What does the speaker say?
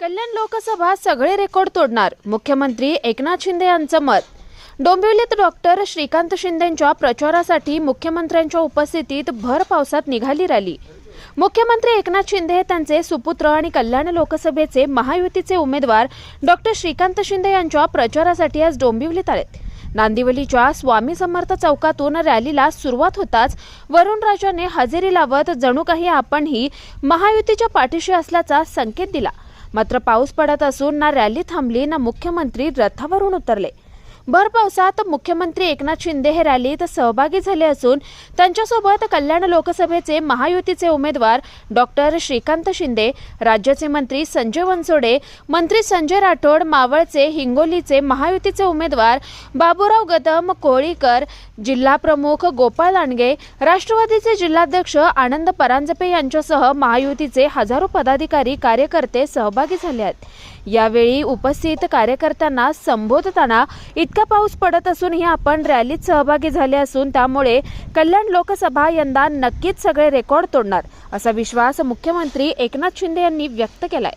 कल्याण लोकसभा सगळे रेकॉर्ड तोडणार. मुख्यमंत्री एकनाथ शिंदे यांचं मत. डोंबिवलीत डॉक्टर श्रीकांत शिंदेंच्या प्रचारासाठी मुख्यमंत्र्यांच्या उपस्थितीत भर पावसात निघाली रॅली. मुख्यमंत्री एकनाथ शिंदे हे त्यांचे सुपुत्र आणि कल्याण लोकसभेचे महायुतीचे उमेदवार डॉक्टर श्रीकांत शिंदे यांच्या प्रचारासाठी आज डोंबिवलीत आलेत. नांदिवलीच्या स्वामी समर्थ चौकातून रॅलीला सुरुवात होताच वरुणराजाने हजेरी लावत जणू काही आपणही महायुतीच्या पाठीशी असल्याचा संकेत दिला. मात्र पाऊस पडत असून ना रॅली थांबली ना मुख्यमंत्री रथावरून उतरले. भर पावसात मुख्यमंत्री एकनाथ शिंदे हे रॅलीत सहभागी झाले असून त्यांच्यासोबत कल्याण लोकसभेचे महायुतीचे उमेदवार डॉक्टर श्रीकांत शिंदे राज्याचे मंत्री संजय वनसोडे मंत्री संजय राठोड मावळचे हिंगोलीचे महायुतीचे उमेदवार बाबूराव गदम कोळीकर जिल्हा प्रमुख गोपाळ लांडगे राष्ट्रवादीचे जिल्हाध्यक्ष आनंद परांजपे यांच्यासह महायुतीचे हजारो पदाधिकारी कार्यकर्ते सहभागी झाले आहेत. यावेळी उपस्थित कार्यकर्त्यांना संबोधताना इतका पाऊस पडत असूनही आपण रॅलीत सहभागी झाले असून त्यामुळे कल्याण लोकसभा यंदा नक्कीच सगळे रेकॉर्ड तोडणार असा विश्वास मुख्यमंत्री एकनाथ शिंदे यांनी व्यक्त केलाय.